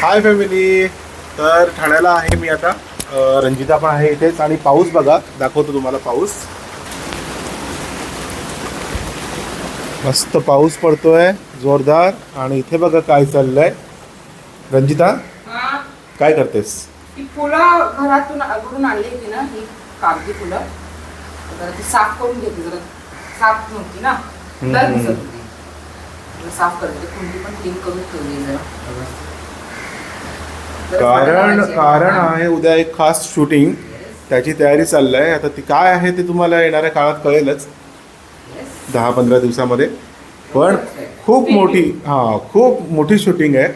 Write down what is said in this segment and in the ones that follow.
Hi family तर ठाण्याला आहे मी आता. रंजिता पण आहे इथेच. आणि पाऊस बघा दाखवतो तुम्हाला पाऊस. मस्त पाऊस पडतोय जोरदार. आणि इथे बघा काय चाललंय. रंजिता हा, काय करतेस? ती फुलं घरातून घरून आणली होती ना ही कागदी फुलं. जरा ती साफ करून घेते जरा साफ नव्हती ना. तर साफ करते. कुंडी पण क्लीन करून ठेवली जरा. कारण. कारण. आहे उद्या एक खास शूटिंग. त्याची तयारी चालली आहे आता ती काय आहे ते तुम्हाला येणाऱ्या काळात कळेलच. दहा पंधरा दिवसामध्ये. पण खूप मोठी हां खूप मोठी शूटिंग आहे.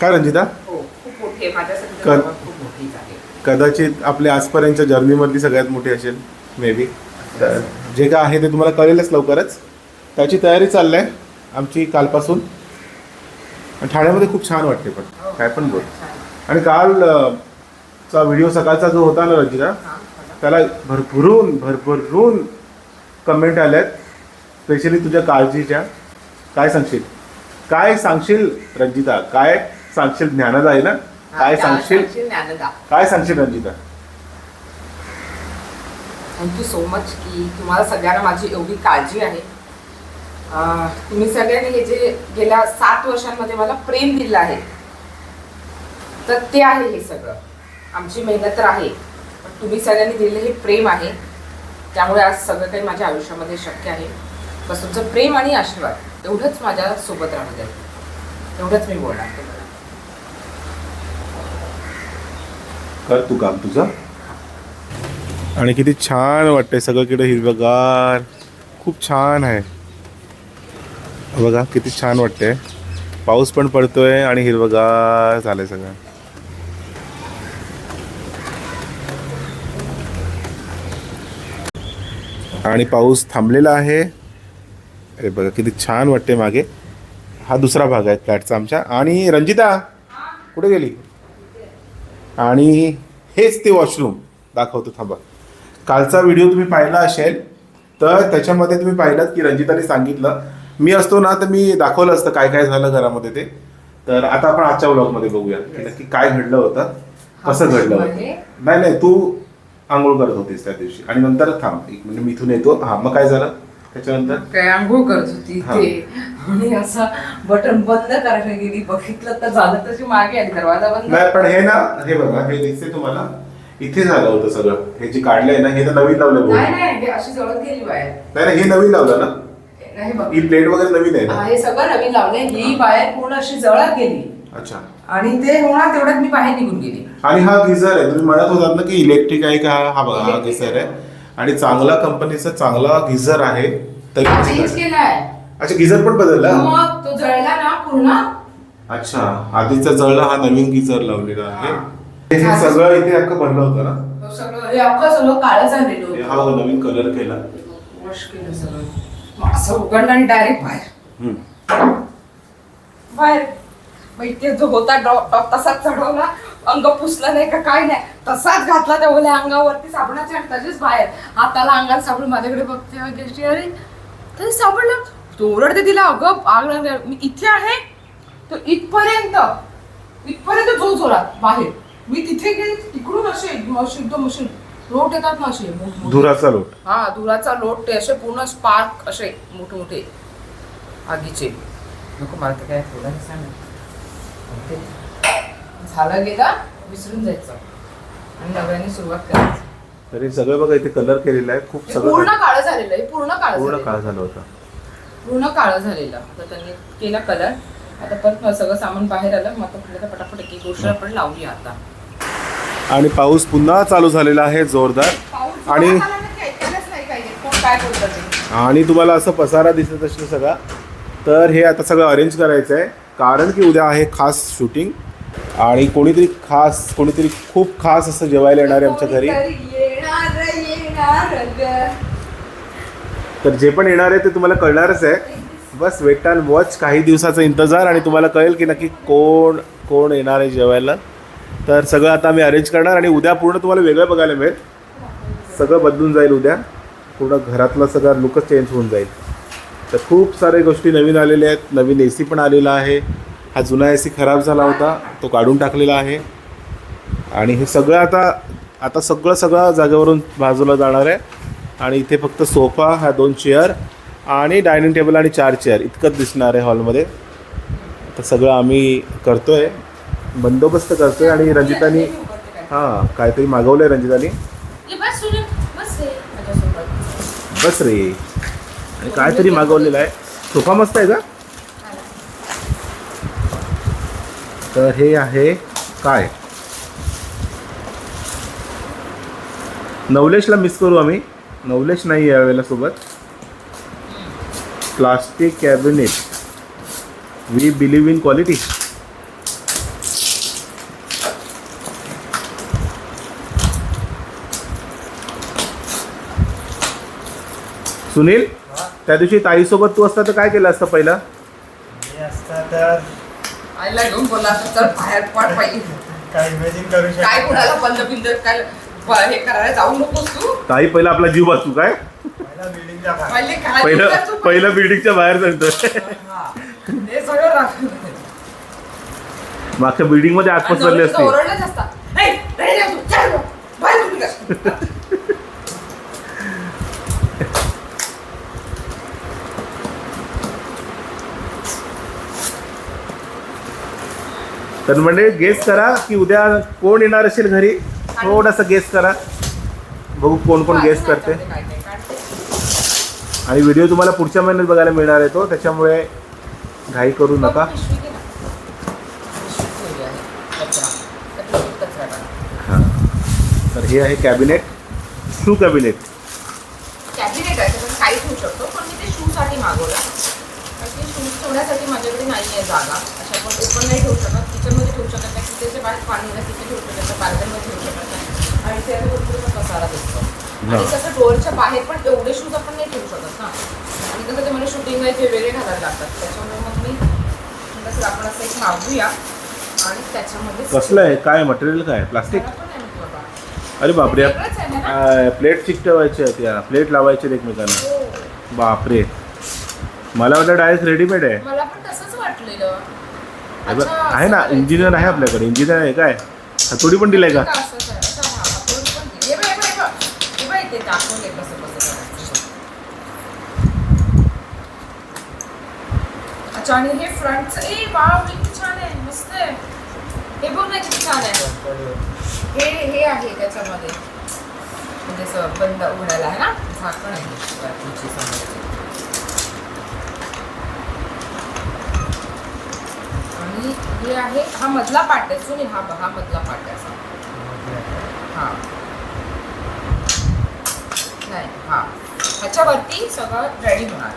काय रंजिता? हो आहे. कदाचित आपल्या आजपर्यंतच्या जर्नीमधली सगळ्यात मोठी असेल मे बी तर जे काय आहे ते तुम्हाला कळेलच लवकरच. त्याची तयारी चालली आहे आमची कालपासून. आणि ठाण्यामध्ये खूप छान वाटते पण. काय पण बोल. आणि काल चा व्हिडिओ सकाळचा जो होता ना रंजिता. त्याला भरभरून भरभरून कमेंट आल्यात स्पेशली तुझ्या काळजीच्या. काय सांगशील? काय सांगशील रंजिता? काय सांगशील ज्ञानादा आहे ना काय सांगशील? काय सांगशील रंजिता? थँक्यू सो मच की तुम्हाला सगळ्यांना माझी एवढी काळजी आहे. तुम्ही सगळ्यांनी हे जे गेल्या सात वर्षांमध्ये मला प्रेम दिलं आहे तर ते आहे हे सगळं. आमची मेहनत तर आहे पण तुम्ही सगळ्यांनी दिलेलं हे प्रेम आहे. त्यामुळे आज सगळं काही माझ्या आयुष्यामध्ये शक्य आहे. बस तुमचं प्रेम आणि आशीर्वाद एवढंच माझ्या सोबत राहू द्या. एवढंच मी बोलणार तुम्हाला. कर तू काम तुझं. आणि किती छान वाटतंय सगळीकडे हिरवगार. खूप छान आहे. बघा किती छान वाटते पाऊस पण पडतोय आणि हिरवगार झालंय सगळं. आणि पाऊस थांबलेला आहे. अरे बघा किती छान वाटते मागे. हा दुसरा भाग आहे फ्लॅटचा आमच्या. आणि रंजिता कुठे गेली? आणि हेच ते वॉशरूम. दाखवतो थांबा. कालचा व्हिडिओ तुम्ही पाहिला असेल तर त्याच्यामध्ये तुम्ही पाहिलात की रंजिताने सांगितलं मी असतो ना तर मी दाखवलं असतं काय काय झालं घरामध्ये ते. तर आता आपण आजच्या व्लॉगमध्ये बघूया की काय घडलं होतं कसं घडलं होतं? नाही नाही तू आंघोळ करत होतीस त्या दिवशी. आणि नंतर थांब एक म्हणजे मी इथून येतो. हा मग काय झालं? त्याच्यानंतर? काय आंघोळ करत होती. ते आणि असं बटन बंद करायला गेली. बघितलं तर झालं तशी मागे आली दरवाजा बंद. नाही पण हे ना हे बघा हे दिसते तुम्हाला. इथे झालं होतं सगळं. हे जे काढलंय ना हे तर नवीन लावलंय नाही. नाही हे अशी जळत गेली बाहेर. नाही नाही, हे नवीन लावलं ना. बघ. ही प्लेट वगैरे नवीन आहे हा, ना? हे सगळं नवीन लावलंय. ही बाहेर पूर्ण अशी जळत गेली. अच्छा. आणि ते होणार तेवढ्यात मी बाहेर निघून गेली. आणि हा गिझर आहे. तुम्ही म्हणत होतात ना की इलेक्ट्रिक आहे का? हा बघा हा गिझर आहे. आणि चांगला कंपनीचा चांगला गिझर आहे. तरी चेंज केलाय. अच्छा गिझर पण बदलला? मग तो जळला ना पूर्ण? अच्छा. आधीचा जळला हा नवीन गिझर लावलेला आहे. हा. सगळं इथे अख्खं भरलं होतं ना? तो सगळं हे अख्खं सगळं काळं झालेलं हे होतं. हा नवीन कलर केला. वॉश केलं सगळं. मग असं उघडलं आणि डायरेक्ट बाहेर. बाहेर. मग इथे जो होता डॉ- टॉप तसाच चढवला अंग पुसलं नाही का काय नाही. तसाच घातला त्या ओल्या अंगावरती साबणाच्या आणि तसेच बाहेर. हाताला अंगाला साबण माझ्याकडे बघते वगैरे अरे तरी साबणला तो ओरडते तिला अगं आग लागली मी इथे आहे. तो इथपर्यंत इथपर्यंत जो जोरात बाहेर. मी तिथे गेले तिकडून असे एकदम असे लोट येतात ना असे मोठमोठे. धुराचा लोट. हा धुराचा लोट ते असे पूर्ण स्पार्क असे मोठे मोठे आगीचे. नको मला तर काय बोलायला सांग झालं गेलं विसरून जायचं. आणि नव्याने सुरुवात करायची. तरी सगळं बघा इथे कलर केलेला आहे. खूप हे सगळं पूर्ण काळं झालेलं आहे पूर्ण काळं पूर्ण झालेलं. काळ झालं होतं. पूर्ण काळं झालेलं. आता त्यांनी केला कलर आता परत सगळं सामान बाहेर आलं. मग आता म्हटलं तर पटापट एक एक गोष्ट आपण लावली आता. आणि पाऊस पुन्हा चालू झालेला आहे जोरदार. आणि- ते? आणि तुम्हाला असं पसारा दिसत असेल सगळा तर हे आता सगळं अरेंज करायचं आहे कारण की उद्या आहे खास शूटिंग आणि कोणीतरी खास कोणीतरी खूप खास असं जेवायला येणार आहे आमच्या घरी. तर जे पण येणार आहे ते तुम्हाला कळणारच आहे. बस वेट अँड वॉच काही दिवसाचा इंतजार आणि तुम्हाला कळेल की नक्की कोण कोण येणार आहे जेवायला. तर सगळं आता आम्ही अरेंज करणार आणि उद्या पूर्ण तुम्हाला वेगळं बघायला मिळेल. सगळं बदलून जाईल उद्या. पूर्ण घरातला सगळा लुकच चेंज होऊन जाईल. तर खूप साऱ्या गोष्टी नवीन आलेल्या आहेत. नवीन ए सी पण आलेला आहे. हा जुना ए सी खराब झाला होता. तो काढून टाकलेला आहे. आणि हे सगळं आता आता सगळं सगळं जागेवरून बाजूला जाणार आहे. आणि इथे फक्त सोफा ह्या दोन चेअर आणि डायनिंग टेबल आणि चार चेअर इतकंच दिसणार आहे हॉलमध्ये तर सगळं आम्ही करतो आहे बंदोबस्त करतोय आणि रंजितानी हां काहीतरी मागवलं आहे रंजितानी बस रे. आणि काहीतरी मागवलेलं आहे. सोफा मस्त आहे का? तर हे आहे काय? नवलेशला मिस करू आम्ही. नवलेश नाही यावेळेला सोबत. Plastic cabinet we believe in quality Sunil त्या दिवशी ताईसोबत तू असता तर काय केलं असतं पहिलं? मी असता तर आईला घेऊन बोला तर बाहेर पड पाहिजे काय इमेजिन करू काय शकतो कुणाला बंद बिंद काय ब- हे करायला जाऊ नकोस तू. ताई पहिला आपला जीव वाचू काय? पहिला बिल्डिंगचा भाग पहिले काय पहिलं बोलतात तू? पहिलं बिल्डिंगच्या बाहेर हा. सगळं राख मागच्या बिल्डिंगमध्ये आग पसरली असते. ओरडलंच असतात "ए, रेडी आहे तू, चल बा, बाहेर तुम्ही तर म्हणजे गेस करा की उद्या कोण येणार असेल घरी? थोडासा गेस करा. बघू कोण कोण गेस करते. आणि व्हिडिओ तुम्हाला पुढच्या महिन्यात बघायला मिळणार आहे तो. त्याच्यामुळे घाई करू नका. हां. तर हे आहे कॅबिनेट शू कॅबिनेट कॅबिनेट आहे त्याच्यात काही ठेवू शकतो पण मी ते शूसाठी मागवलं. कारण की शूज ठेवण्यासाठी माझ्याकडे नाही आहे जागा. अशा पण ओपन नाही ठेवू शकत. किचनमध्ये ठेवू शकत नाही. जे बाहेर पाणी तिथे ठेवू शकत नाही. गार्डनमध्ये ठेवू शकत नाही. आणि ते भरपूर पसारा दिसतो. आणि. कसं डोअरच्या बाहेर पण एवढे शूज आपण नाही ठेवू शकत ना. आणि कसं ते मला शूटिंग आहे ते वेगळे घालायला लागतात. त्याच्यामुळे मग मी कसं आपण असं एक मागूया. आणि त्याच्यामध्ये कसलं आहे? काय मटेरियल काय? प्लास्टिक. अरे बापरे? प्लेट चिकटवायचे आहेत या प्लेट लावायचे आहेत एकमेकांना. हो. बापरे. मला वाटलं डायरेक्ट रेडीमेड आहे. मला पण तसंच वाटलेलं. बघ, अच्छा, आहे ना इंजिनियर आहे आपल्याकडे इंजिनियर आहे काय? हातोडी पण दिलाय का? हा, पण. हे बघ, हे बघ, हे बघ. हे बघ इथे दाखवलंय कसं कसं करायचं. अच्छा आणि हे फ्रंटचं ए वाव किती छान आहे. मस्त आहे. हे बघ ना किती छान आहे. हे हे आहे त्याच्यामध्ये. म्हणजे असं बंद उघडायला आहे ना? झाकण आहे. समोरचं. आणि हे आहे हा मधला पार्ट आहे सुनील हा हा मधला पार्ट आहे असा. हा. नाही हा. ह्याच्यावरती सगळं रेडी होणार.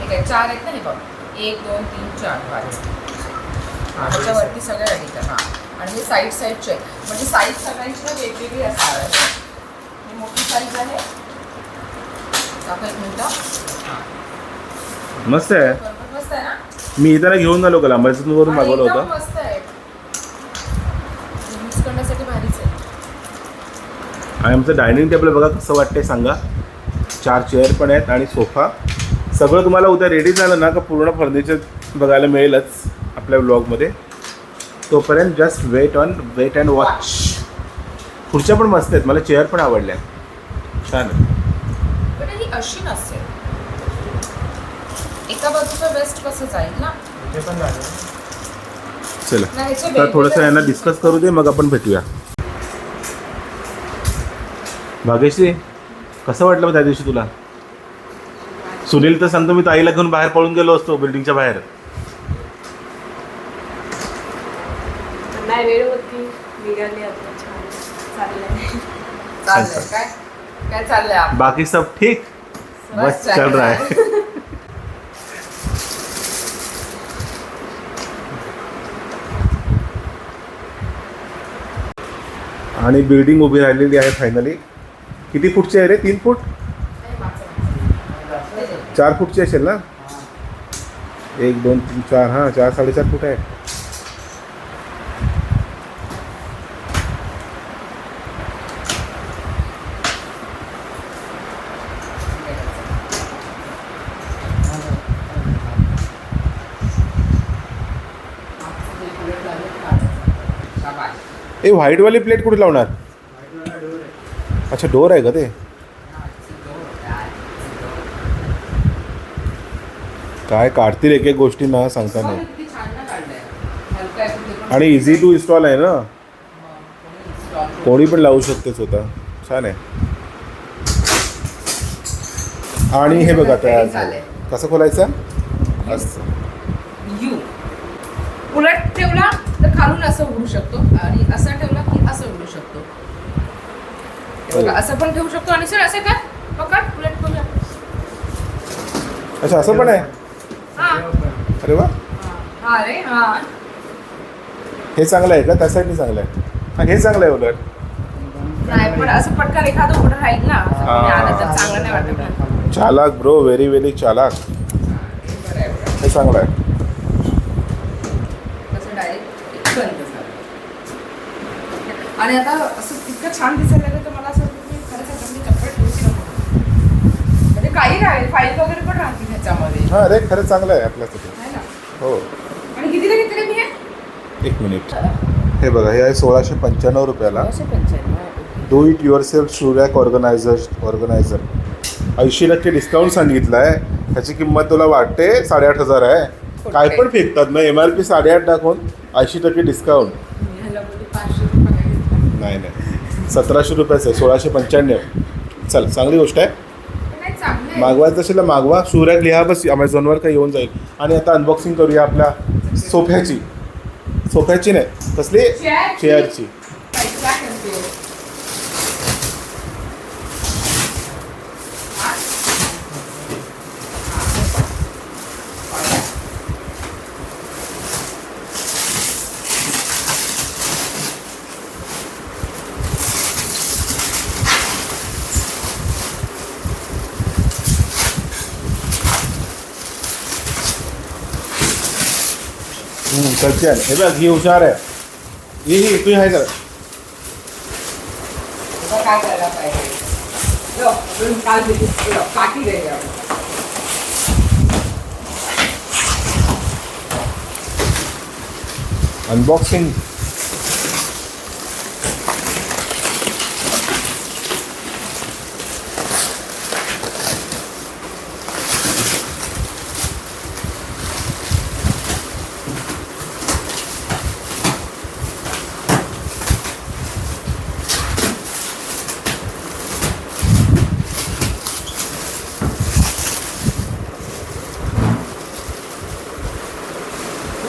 ठीक आहे चार आहेत ना हे बघ. एक दोन तीन चार. पाच. हा ह्याच्यावरती सगळं रेडी कर हा. आणि हे साईड साईडचे आहेत म्हणजे साईज सगळ्यांची ना वेगवेगळी असणार आहे. ही मोठी साईज आहे. दाखव एक मिनटं. हां. मस्त आहे. मस्त आहे ना मी इथं घेऊन आलो का वरून मागवलं होतं. मस्त आहे. यूज करण्यासाठी भारीच आहे. आणि आमचं डायनिंग टेबल बघा कसं वाटतंय सांगा. चार चेअर पण आहेत आणि सोफा सगळं तुम्हाला उद्या रेडी झालं ना का पूर्ण फर्निचर बघायला मिळेलच आपल्या ब्लॉगमध्ये तोपर्यंत just wait on wait and watch खुर्च्या पण मस्त आहेत मला चेअर पण आवडल्या. छान अशी नसेल. एका बाजूचं वेस्ट कसं जाईल ना? इथे पण चला. नाही, ह्याचे तर थोडंसं वेगवेगळे यांना. डिस्कस करू दे मग आपण भेटूया. भाग्यश्री कसं वाटलं मग त्या दिवशी तुला? सुनील तर सांगतो मी ताईला घेऊन बाहेर पळून गेलो असतो बिल्डिंगच्या बाहेर. नाही वेळ होती. निघाली आता. छान. चाललंय. चाललंय काय? काय चाललंय? आप- बाकी सब ठीक? बस चल रहा है. आणि बिल्डिंग उभी राहिलेली आहे फायनली किती फूटची आहे रे? तीन फूट? चार फूटची असेल ना? एक दोन तीन चार हां चार साडेचार फूट आहे. ए व्हाईटवाली प्लेट कुठे लावणार? अच्छा डोर आहे का ते? काय काढतील एक एक गोष्टी ना सांगता नाही. आणि इझी टू इन्स्टॉल आहे ना? कोणी पण लावू शकते स्वतः. छान आहे. आणि हे बघा तयार झालं कसं खोलायचं? असं यू उलट ठेवला तर खालून असं उघडू शकतो आणि असं ठेवला की असं उघडू शकतो. हे असं पण ठेवू शकतो आणि सर असं कर पकड उलट करूया. अच्छा असं पण आहे? हा. अरे वा. हा रे हा. हे चांगलं आहे का? त्या साईडने चांगलं आहे. हा चांगलं आहे उलट. नाही पण असं पटकन एखादं राहील ना असं. कोणी आलं तर चांगलं नाही वाटत ना. चालाक ब्रो व्हेरी व्हेरी चालाक. हे चांगलं आहे असं डायरेक्ट बंद झालं आणि आता असं इतकं छान दिसायला लागलं तर मला असं वाटतं की खरंच आता मी चप्पल ठेवूची नको म्हणजे काही राहील फाईल वगैरे पण राहतील ह्याच्यामध्ये. हा अरे खरं चांगलं आहे आपल्यासाठी. ना? हो. आणि कितीला घेतले मी हे एक मिनिट. हे बघा हे आहे सोळाशे पंच्याण्णव रुपयाला. Do it yourself shoe rack organiser organiser ऐंशी टक्के डिस्काउंट सांगितलं आहे त्याची किंमत तुला वाटते? साडेआठ हजार आहे. काय पण फेकतात ना एम आर पी साडेआठ टाकून ऐंशी टक्के डिस्काउंट ह्याला बोलली पाचशे रुपये घेतले. नाही नाही. सतराशे रुपयाचं आहे सोळाशे पंच्याण्णव. चल चांगली गोष्ट आहे. मागवायचं असेल तर मागवा. सूर्याक लिहा बस अमेझॉनवर काही येऊन जाईल. आणि आता अनबॉक्सिंग करूया आपल्या सोफ्याची. सोफ्याची नाही कसली? चेअरची. आहे. हे बघ ही हुशार आहे. ही ही तू आहे का तुला काय करायला पाहिजे? यो, आपण काल दिली. यो, काठी दे यावर. अनबॉक्सिंग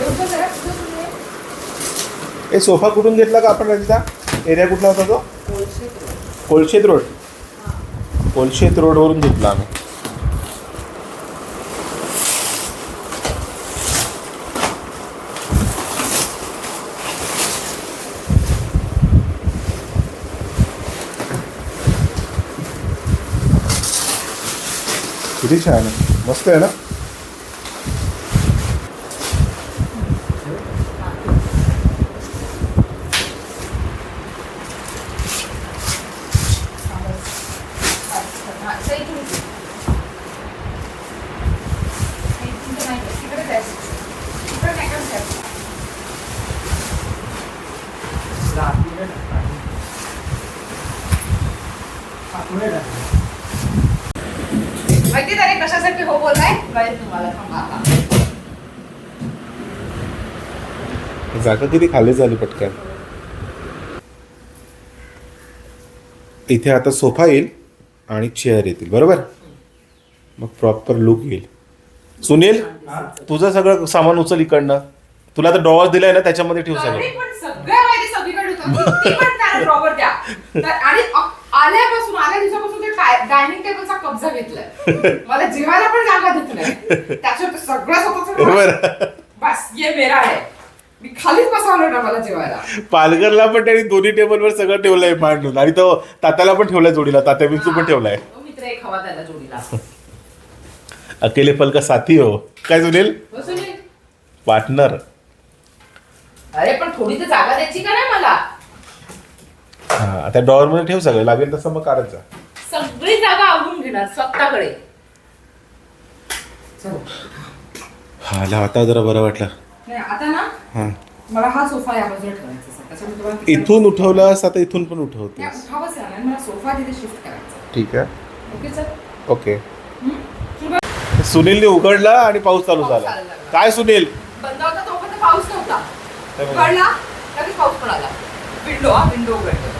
एवढं जरा पुढं सुरू आहे. हे सोफा कुठून घेतला का आपण रंजिता? एरिया कुठला होता तो? रोड. कोलशेत रोड. कोलशेत रोडवरून घेतला आम्ही. किती छान आहे. मस्त आहे ना हा, इथं इथून इथून. इथून तर नाही, तिकडे जायचं. तिकडे नाही का जायचं? माहिती तरी कशासाठी हो बोलाय कळेल तुम्हाला थांबा आता. जागा किती खाली झाली पटकन? इथे आता सोफा येईल आणि चेअर येतील बरोबर? मग प्रॉपर लुक येईल. सुनील तुझं सगळं सामान उचल इकडनं. तुला तर ड्रॉवर दिलाय ना त्याच्यामध्ये ठेवू सगळं. आल्यापासून आल्या दिवसापासून डायनिंग टेबलचा कब्जा घेतलाय. मला जेवायला पण जागा देत नाही त्याच्यावर ते सगळं स्वतःच बस ये मेरा आहे मी खालीच बसवलं ना मला जेवायला. पालघरला पण त्यांनी दोन्ही टेबलवर सगळं ठेवलंय मांडून. आणि तो तात्याला पण ठेवलाय जोडीला. तात्या बिंचू पण ठेवलाय. मित्र एक हवा त्याला जोडीला. अकेले पल का साथी हो. काय सुनील? हो? पार्टनर अरे पण थोडी तर जागा द्यायची का नाही मला? हा त्या ड्रॉवर मध्ये ठेव सगळं. लागेल तसं मग काढत जा. सगळी जागा आवडून घेणार स्वतःकडे. हा ला आता जरा बरं वाटलं. नाही आता ना हा. मला हा सोफा या बाजूला ठेवायचा. त्याच्यामुळे तुम्हाला इथून उठवलंस आता इथून पण उठवतेस. नाही, उठावंच लागणार आणि मला सोफा तिथे शिफ्ट करायचा ठीक आहे. Okay sir okay. सुनीलने उघडला आणि पाऊस चालू पाऊस झाला. चालू झाला. काय सुनील? बंद होता तोपर्यंत पाऊस नव्हता. लगेच पाऊस पण आला विंडो हा विंडो उघडतो.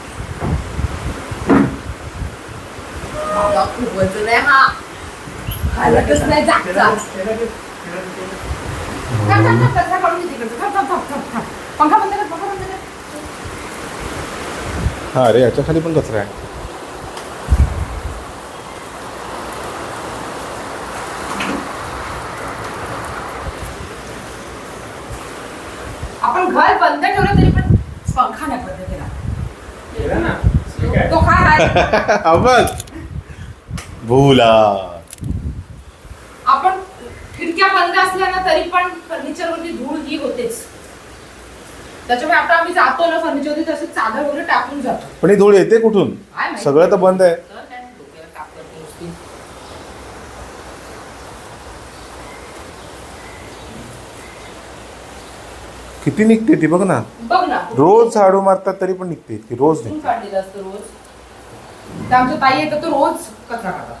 गुड खूप वजन आहे हा हालतच नाही जागचा त्याला- त्याला ते- त्याला ते- थांब, थांब, थांब, कचरा काढून घे तिकडचा. थांब, थांब, थांब, थांब, थांब. पंखा बंद कर पंखा बंद कर हा अरे याच्या खाली पण कचरा आहे आपण घर बंद ठेवलं तरी पण पंखा नाही बंद केला. तो काय आहे? हा भूला. आपण खिडक्या बंद असल्या ना तरी पण फर्निचर वरती धूळ ही होतेच. त्याच्यामुळे आता आम्ही जातो ना फर्निचर वरती तसे चादर वगैरे टाकून जातो. पण ही धूळ येते कुठून? काय माहिती? सगळं तर बंद आहे. तर काय डोक्याला ताप करते नुसती. किती निघते ती बघ ना. बघ ना. रोज झाडू मारतात तरी पण निघते की रोज निघते. काढलेलं असतं रोज? तर आमच्या ताई येतं तो रोज कचरा काढतात.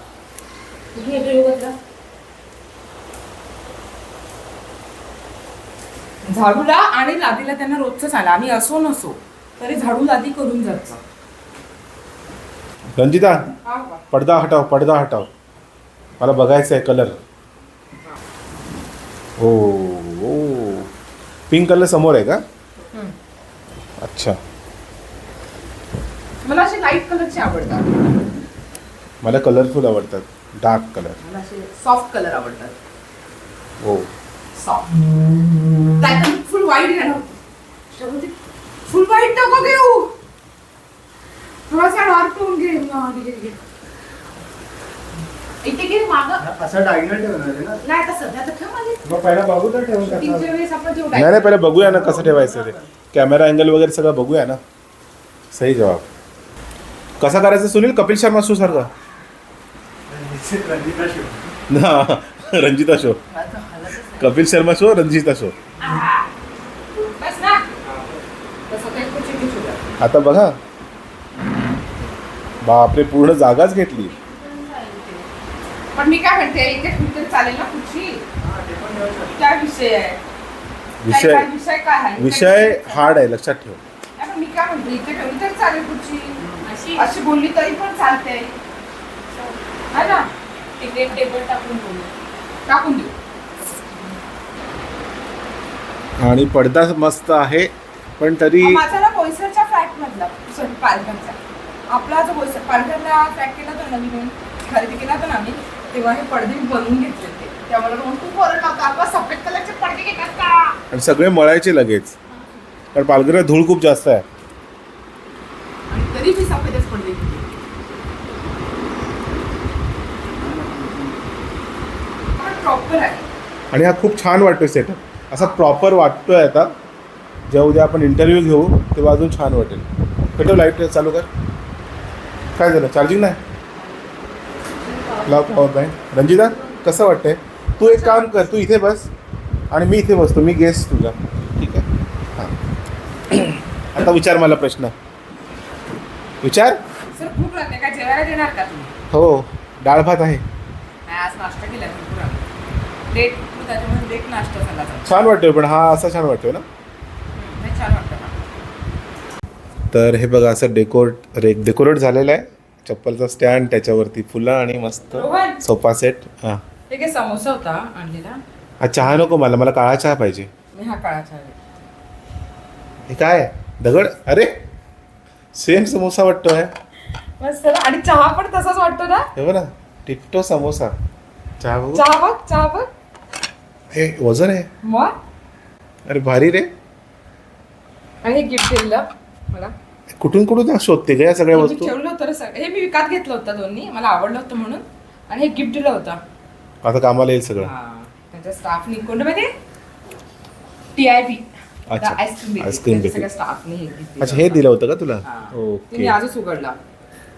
झाडूला आणि लादीला त्यांना रोजच आला आम्ही असो नसो तरी झाडू लादी करून जायचं रंजिता हा का? पडदा हटाव पडदा हटाव. मला बघायचं आहे colour. Oh oh pink colour समोर आहे का? हम्म. अच्छा. मला असे लाइट कलरचे आवडतात. मला कलरफुल आवडतात. Dark colour. मला असे सॉफ्ट कलर आवडतात. हो. सॉफ्ट. त्यात फुल व्हाईट घेणं फुल व्हाईट नको घेऊ. थोडासा डार्क टोन घे. हा, घे, घे. इथे घे माग. असं डायनर ठेवणार आहे ना? नाही आता सध्या तर ठेव माझे मग पहिला बघू तर ठेवून तीनच्या टाका वेळेस आपण ठेवू नाही नाही पहिले बघूया ना कसं ठेवायचं ते. कॅमेरा अँगल वगैरे सगळं बघूया ना. सही जवाब. कसा करायचं सुनील? कपिल शर्मा शो सारखा. रंजिता शिव ना Ranjita show. Kapil Sharma show Ranjita show. कुठे आता बघा. बापरे पूर्ण जागाच घेतली. पण मी काय म्हणते इथे ठेवून चालेल ना काय विषय आहे? विषय विषय काय आहे? विषय हार्ड आहे लक्षात ठेव. मी काय म्हणते इथे ठेवली तरी चालेल अशी बोलली तरी पण चालते. है ना? तिकडे टेबल टाकून बोलू टाकून देऊ. आणि पडदा मस्त आहे पण तरी माझा ना बोईसरच्या फ्लॅट मधला सॉरी पालघरचा आपला जो बोईसर पालघरला फ्लॅट केला होता नवीन खरेदी केला होता ना आम्ही तेव्हा हे पडदे बनवून घेतले होते. त्यामुळे आपला सफेद कलरचे पडदे घेतात का? आणि सगळे मळायचे लगेच. कारण पालघरात धूळ खूप जास्त आहे आणि तरी मी सफेदच पडदे घेतले प्रॉपर आहे. आणि हा खूप छान वाटतोय सेटअप असा प्रॉपर वाटतोय आता. जेव्हा उद्या आपण इंटरव्ह्यू घेऊ तेव्हा अजून छान वाटेल. पेटव लाइट चालू कर. काय झालं? चार्जिंग नाही? लाव पॉवर बँक रंजिता कसं वाटतंय? तू एक काम कर तू इथे बस. आणि मी इथे बसतो. मी गेस्ट तुझा. ठीक आहे? हां. आता विचार मला प्रश्न. विचार? सर खूप लागते काय जेवायला देणार का तुम्ही? हो. डाळ भात आहे. आज नाश्ता केला. लेट नाश्ता झाला. छान वाटतोय पण हा असा छान वाटतोय ना? हम्म, नाही छान वाटतं. ना तर हे बघा असं डेकोरेट रे डेकोरेट झालेलं आहे. चप्पलचा स्टँड त्याच्यावरती फुलं आणि मस्त रोहन! सोफा सेट हां. हे काय समोसा होता आणलेला. हा चहा नको मला मला काळा चहा पाहिजे. मी हा काळाचा आहे. हे काय? दगड? अरे! सेम समोसा वाटतोय. मस्त ना आणि चहा पण तसाच वाटतो ना? हे बघ ना टिट्टो समोसा. चहा बघू? चहा बघ चहा बघ. हे वजन आहे? मग? अरे भारी रे. आणि हे गिफ्ट दिलं मला. कुठून कुठून शोधते का या सगळ्या मी वस्तू? ठेवलं होतं रे सगळं. हे मी विकत घेतलं होतं दोन्ही. मला आवडलं होतं म्हणून. आणि हे गिफ्ट दिलं होतं. आता कामाला येईल सगळं. हा. त्यांच्या स्टाफनी कोणतं माहिती? टी आय पी अच्छा. Ice cream ice cream bakery. सगळ्या स्टाफनी हे gift अच्छा दिलं हे होतं. दिलं होतं का तुला? हा. ते ओके आजच उघडला.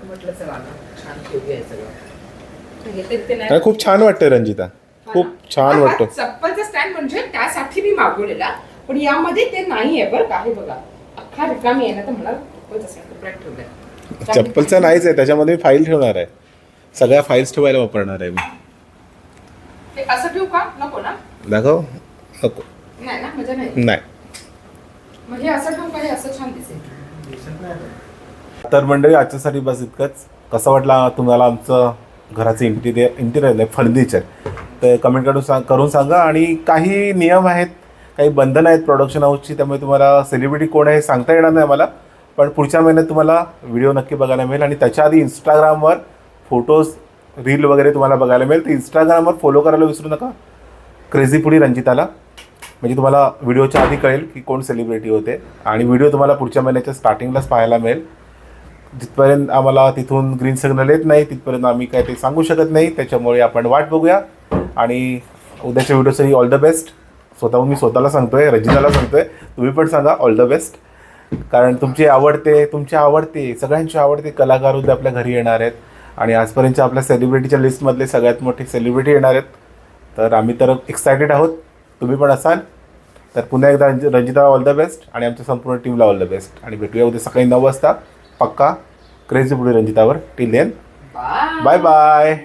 म्हटलं चला आता छान ठेवूया हे सगळं. हे ते नाही. खूप छान वाटतं रंजिता. खूप छान वाटतं. चप्पलचा स्टँड म्हणजे त्यासाठी मी मागवलेला पण यामध्ये ते नाही आहे बरं का. हे बघा अख्खा रिकामी आहे ना तर मला चप्पलचा स्टँड ठेवलाय. चप्पलचा नाहीच आहे त्याच्यामध्ये मी फाईल ठेवणार आहे. सगळ्या फाईल्स ठेवायला वापरणार आहे मी. हे असं ठेवू का? नको ना? दाखव. नको. नाही ना मजा नाही. नाही. मग हे असं ठेवू का? हे असं छान दिसेल. नाही. तर मंडळी आजच्यासाठी बस इतकंच. कसं वाटलं तुम्हाला आमचं घराचं इंटिरियर इंटिरियर फर्निचर कमेंट करून सांग करून सांगा. आणि काही नियम आहेत काही बंधनं आहेत प्रोडक्शन हाऊसची त्यामुळे तुम्हाला सेलिब्रिटी कोण आहे सांगता येणार नाही मला पण पुढच्या महिन्यात तुम्हाला व्हिडिओ नक्की बघायला मिळेल. आणि त्याच्या आधी इंस्टाग्रामवर फोटोज रील वगैरे तुम्हाला बघायला मिळेल. तर इंस्टाग्रामवर फॉलो करायला विसरू नका. क्रेझी पुढी रंजिताला. म्हणजे तुम्हाला व्हिडिओच्या आधी कळेल की कोण सेलिब्रिटी होते. आणि व्हिडिओ तुम्हाला पुढच्या महिन्याच्या स्टार्टिंगलाच पाहायला मिळेल. जिथपर्यंत आम्हाला तिथून ग्रीन सिग्नल येत नाही तिथपर्यंत आम्ही काय ते सांगू शकत नाही. त्याच्यामुळे आपण वाट बघूया. आणि उद्याच्या व्हिडिओसाठी ऑल द बेस्ट स्वतःहून मी स्वतःला सांगतोय रजिताला सांगतोय. तुम्ही पण सांगा ऑल द बेस्ट कारण तुमचे आवडते तुमचे आवडते सगळ्यांचे आवडते कलाकार उद्या आपल्या घरी येणार आहेत. आणि आजपर्यंतच्या आपल्या सेलिब्रिटीच्या लिस्टमधले सगळ्यात मोठे सेलिब्रिटी येणार आहेत. तर आम्ही तर एक्सायटेड आहोत. तुम्ही पण असाल. तर पुन्हा एकदा रंजि रंजिता ऑल द बेस्ट आणि आमच्या संपूर्ण टीमला ऑल द बेस्ट आणि भेटूया उद्या सकाळी नऊ वाजता. पक्का क्रेझी पुढे रंजितावर. Till then bye bye